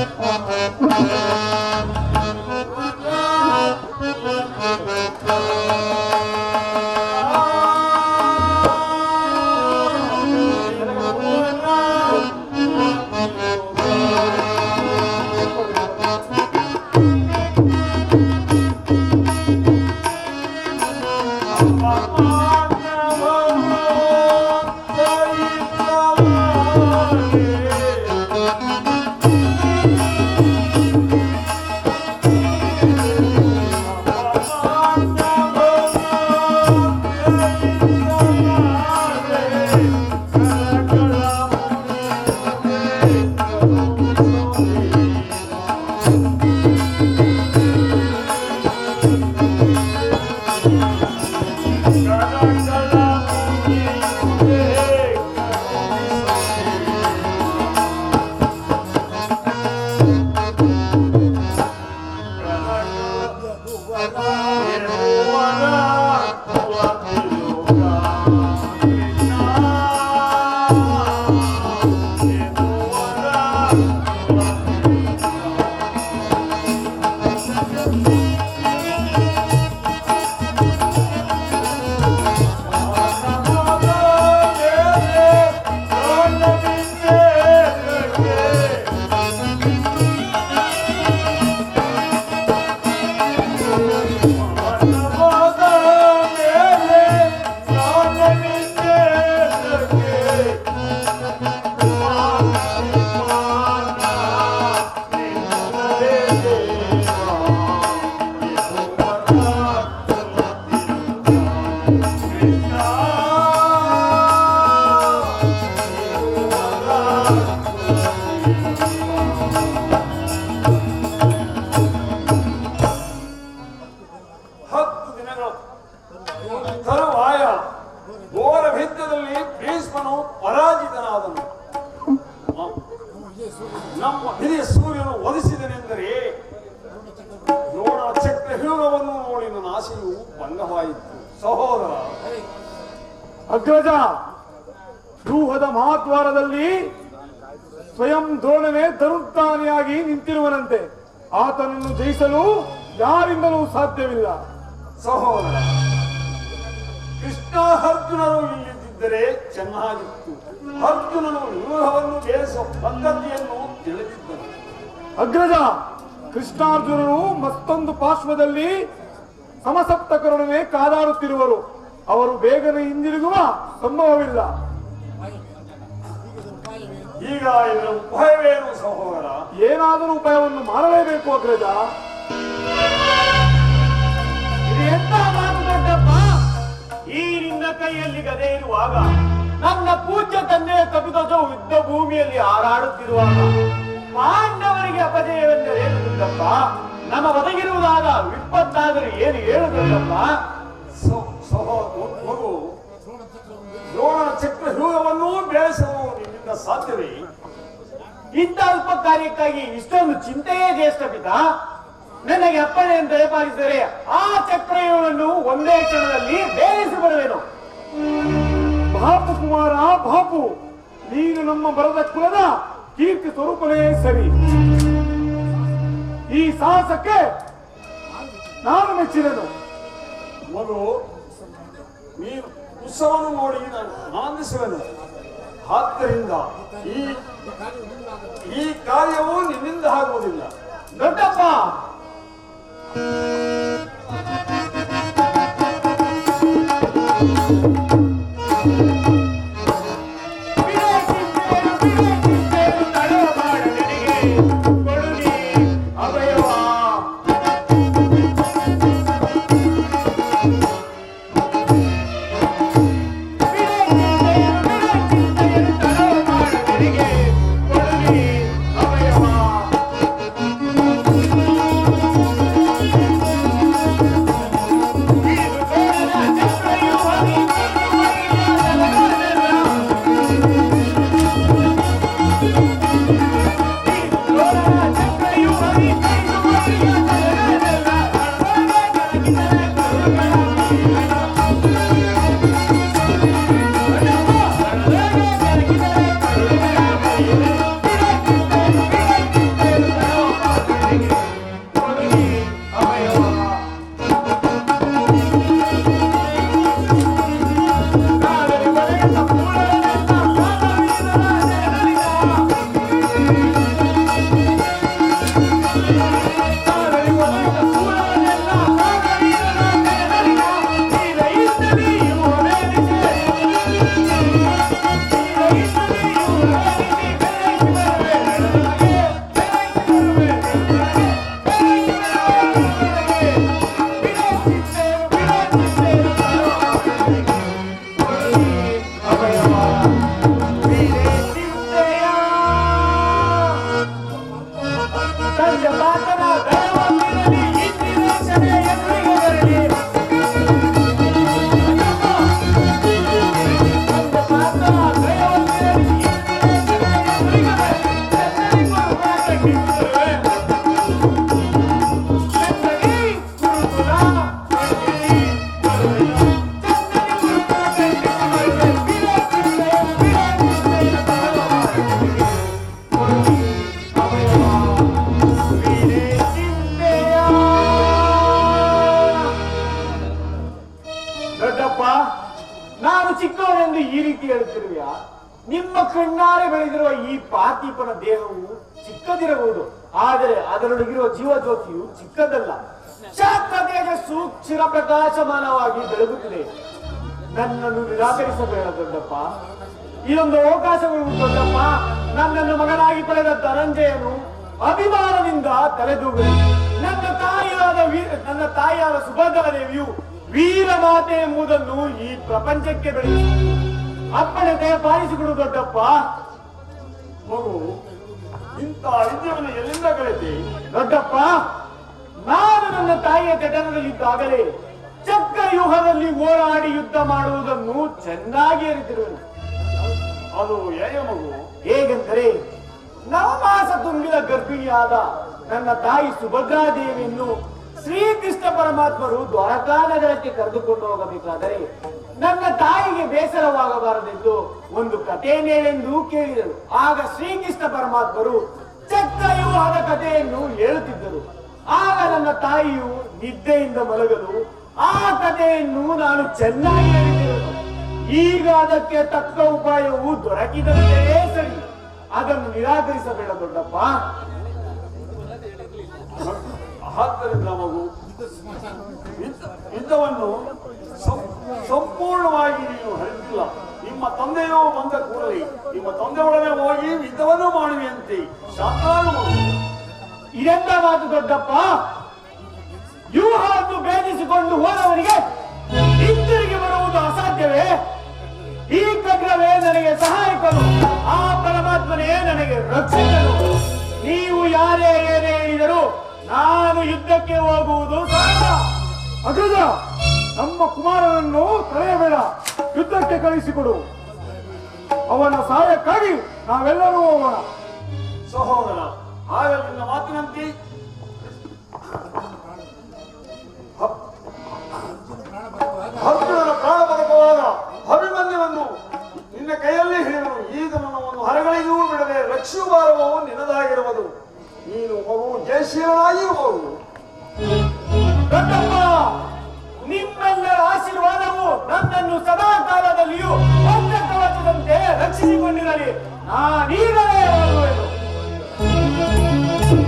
Oh. ಸೂರ್ಯನು ಒದಿಸಿದನೆಂದರೆ ನೋಡ ಚಕ್ರ ಹ್ಯೂಗವನ್ನು ನೋಡಿ ನನ್ನ ಆಸೆಯು ಭಂಗವಾಯಿತು. ಸಹೋದರ, ಅಗ್ರಜ ವ್ಯೂಹದ ಮಹಾದ್ವಾರದಲ್ಲಿ ಸ್ವಯಂ ದ್ರೋಣನೇ ತರುತ್ತಾನೆಯಾಗಿ ನಿಂತಿರುವನಂತೆ. ಆತನನ್ನು ಜಯಿಸಲು ಯಾರಿಂದಲೂ ಸಾಧ್ಯವಿಲ್ಲ. ಸಹೋದರ ಕೃಷ್ಣ ಅರ್ಜುನರು ಇಲ್ಲಿದ್ದರೆ ಚೆನ್ನಾಗಿತ್ತು. ಅರ್ಜುನನು ವ್ಯೂಹವನ್ನು ಬೇಯಿಸುವ ಪದ್ಧತಿಯನ್ನು ಅಗ್ರಜ ಕೃಷ್ಣಾರ್ಜುನರು ಮತ್ತೊಂದು ಪಾರ್ಶ್ವದಲ್ಲಿ ಸಮಸಪ್ತಕರೊಡನೆ ಕಾದಾಡುತ್ತಿರುವರು. ಅವರು ಬೇಗನೆ ಹಿಂದಿರುಗುವ ಸಂಭವವಿಲ್ಲ. ಈಗ ಇದರ ಉಪಾಯವೇನು ಸಹೋದರ? ಏನಾದರೂ ಉಪಾಯವನ್ನು ಮಾಡಲೇಬೇಕು ಅಗ್ರಜ. ಇದು ಎಂತ ಮಾತು ದೊಡ್ಡಪ್ಪ? ಈ ನಿನ್ನ ಕೈಯಲ್ಲಿ ಗದೆ ಇರುವಾಗ ನನ್ನ ಪೂಜ್ಯ ತಂದೆಯ ಕಪಿಧ್ವಜವು ಯುದ್ಧ ಭೂಮಿಯಲ್ಲಿ ಹಾರಾಡುತ್ತಿರುವಾಗ ಪಾಂಡವರಿಗೆ ಅಪಜಯವೆಂದರೆ ಏನು ನಮ್ಮ ಒದಗಿರುವುದಾದ ವಿಪತ್ತಾದರೂ ಏನು ಹೇಳು ಸಹೋದರ ಮಗು ದ್ರೋಣ ಚಕ್ರ ಹ್ಯೂಗವನ್ನು ಬೆಳೆಸಲು ನಿಮ್ಮಿಂದ ಸಾಧ್ಯವೇ? ಇಂಥ ಅಲ್ಪ ಕಾರ್ಯಕ್ಕಾಗಿ ಇಷ್ಟೊಂದು ಚಿಂತೆಯೇ ಜ್ಯೇಷ್ಠ ಪಿತ. ನನಗೆ ಅಪ್ಪಣೆಯನ್ನು ದಯಪಾಲಿಸಿದರೆ ಆ ಚಕ್ರವ್ಯೂಹವನ್ನು ಒಂದೇ ಕ್ಷಣದಲ್ಲಿ ಬೇಯಿಸಿ ಬರುವೆನು. ಬಾಪು ಕುಮಾರ ಬಾಪು ನೀನು ನಮ್ಮ ಬರದ ಕುಲದ ಕೀರ್ತಿ ಸ್ವರೂಪನೇ ಸರಿ. ಈ ಸಾಹಸಕ್ಕೆ ನಾನು ಮೆಚ್ಚಿದನು ಮಗು ನೀನು ಉತ್ಸವವನ್ನು ನೋಡಿ ನಾನು ಆನಂದಿಸುವೆನು. ಆದ್ದರಿಂದ ಈ ಈ ಕಾರ್ಯವು ನಿನ್ನಿಂದ ಆಗುವುದಿಲ್ಲ. ದೊಡ್ಡಪ್ಪ ಿ! ಕಣ್ಣಾರೆ ಬೆಳೆದಿರುವ ಈ ಪಾತಿಪನ ದೇಹವು ಚಿಕ್ಕದಿರಬಹುದು. ಆದರೆ ಅದರೊಳಗಿರುವ ಜೀವಜ್ಯೋತಿಯು ಚಿಕ್ಕದಲ್ಲ. ತೇಜಸ್ಸು ಚಿರ ಪ್ರಕಾಶಮಾನವಾಗಿ ಬೆಳಗುತ್ತಿದೆ ನನ್ನನ್ನು ನಿರಾಕರಿಸಬೇಡ ದೊಡ್ಡಪ್ಪ ಇದೊಂದು ಅವಕಾಶಗಳು ದೊಡ್ಡಪ್ಪ. ನನ್ನನ್ನು ಮಗನಾಗಿ ಪಡೆದ ಧನಂಜಯನು ಅಭಿಮಾನದಿಂದ ತಲೆದೂಗಲಿ ನನ್ನ ತಾಯಿಯಾದ ನನ್ನ ತಾಯಿಯಾದ ಸುಭದ್ರಾದೇವಿಯು ವೀರ ಮಾತೆ ಎಂಬುದನ್ನು ಈ ಪ್ರಪಂಚಕ್ಕೆ ಬೆಳೆಸಿ ಅಪ್ಪಣೆ ಪಾಲಿಸಿಕೊಡು ದೊಡ್ಡಪ್ಪ. ಮಗು ಇಂಥ ಐದ್ಯವನ್ನು ಎಲ್ಲಿಂದ ಕಲಿತಿ ದೊಡ್ಡಪ್ಪ ನಾನು ನನ್ನ ತಾಯಿಯ ಕಟನದಲ್ಲಿದ್ದಾಗಲೇ ಚಕ್ಕ ಯುಗದಲ್ಲಿ ಹೋರಾಡಿ ಯುದ್ಧ ಮಾಡುವುದನ್ನು ಚೆನ್ನಾಗಿ ಅರಿತಿರುವನು. ಅದು ಹೇಗೆ ಮಗು? ಹೇಗೆಂದರೆ ನವಮಾಸ ತುಂಬಿದ ಗರ್ಭಿಣಿಯಾದ ನನ್ನ ತಾಯಿ ಸುಭದ್ರಾದೇವಿಯನ್ನು ಶ್ರೀಕೃಷ್ಣ ಪರಮಾತ್ಮರು ದ್ವಾರಕಾ ನಗರಕ್ಕೆ ಕರೆದುಕೊಂಡು ಹೋಗಬೇಕಾದರೆ ನನ್ನ ತಾಯಿಗೆ ಬೇಸರವಾಗಬಾರದೆಂದು ಒಂದು ಕಥೆಯನ್ನೇಳೆಂದು ಕೇಳಿದರು. ಆಗ ಶ್ರೀಕೃಷ್ಣ ಪರಮಾತ್ಮರು ಚಕ್ರವ್ಯೂಹದ ಕಥೆಯನ್ನು ಹೇಳುತ್ತಿದ್ದರು. ಆಗ ನನ್ನ ತಾಯಿಯು ನಿದ್ದೆಯಿಂದ ಮಲಗಲು ಆ ಕಥೆಯನ್ನು ನಾನು ಚೆನ್ನಾಗಿ ಹೇಳಿದ್ದೇನೆ. ಈಗ ಅದಕ್ಕೆ ತಕ್ಕ ಉಪಾಯವು ದೊರಕಿದಂತೆಯೇ ಸರಿ. ಅದನ್ನು ನಿರಾಕರಿಸಬೇಡ ದೊಡ್ಡಪ್ಪ. ಆದ್ದರಿಂದ ಮಗು ಯುದ್ಧ- ಯುದ್ಧವನ್ನು ಸಂಪೂರ್ಣವಾಗಿ ನೀವು ಹರಿದಿಲ್ಲ. ನಿಮ್ಮ ತಂದೆಯೋ ಬಂದ ಕೂಡಲಿ ನಿಮ್ಮ ತಂದೆಯೊಡನೆ ಹೋಗಿ ಯುದ್ಧವನ್ನು ಮಾಡುವಂತೆ ಮಗು ಇದೆಂತ ಮಾತು ದೊಡ್ಡಪ್ಪ? ವ್ಯೂಹವನ್ನು ಭೇದಿಸಿಕೊಂಡು ಹೋದವರಿಗೆ ಹಿಂತಿರುಗಿ ಬರುವುದು ಅಸಾಧ್ಯವೇ? ಈ ಕಗ್ರವೇ ನನಗೆ ಸಹಾಯಕರು ಆ ಪರಮಾತ್ಮನೇ ನನಗೆ ರಕ್ಷಕನು ನೀವು ಯಾರೇ ಏನೇ ಹೇಳಿದರೂ ನಾನು ಯುದ್ಧಕ್ಕೆ ಹೋಗುವುದು ಅಗ್ರಜ, ನಮ್ಮ ಕುಮಾರನನ್ನು ತಡೆಯಬೇಡ. ಯುದ್ಧಕ್ಕೆ ಕಳಿಸಿಕೊಡು. ಅವನ ಸಹಾಯಕ್ಕಾಗಿ ನಾವೆಲ್ಲರೂ ಹೋಗೋಣ. ಸಹೋದರ ಆಗ ನಿನ್ನ ಮಾತಿನಂತೆ. ಅರ್ಜುನನ ಪ್ರಾಣ ಬದುಕುವಾಗ ಅಭಿಮನ್ಯವನ್ನು ನಿನ್ನ ಕೈಯಲ್ಲಿ ಹಿಡಿದು ಈಗ ಒಂದು ಹರಗಳಿಗೂ ಬಿಡದೆ ರಕ್ಷಿಸುವಾರವು ನಿನ್ನದಾಗಿರುವುದು. ನೀನು ಮಗು ಜಯಶೀಲನಾಗಿ ಹೋಗು ದೊಡ್ಡಪ್ಪ ನಿಮ್ಮೆಲ್ಲರ ಆಶೀರ್ವಾದವು ನನ್ನನ್ನು ಸದಾ ಕಾಲದಲ್ಲಿಯೂ ಕವಚದಂತೆ ರಕ್ಷಿಸಿಕೊಂಡಿರಲಿ ನಾನೀಗಲೇ ಹೊರಡುವೆ.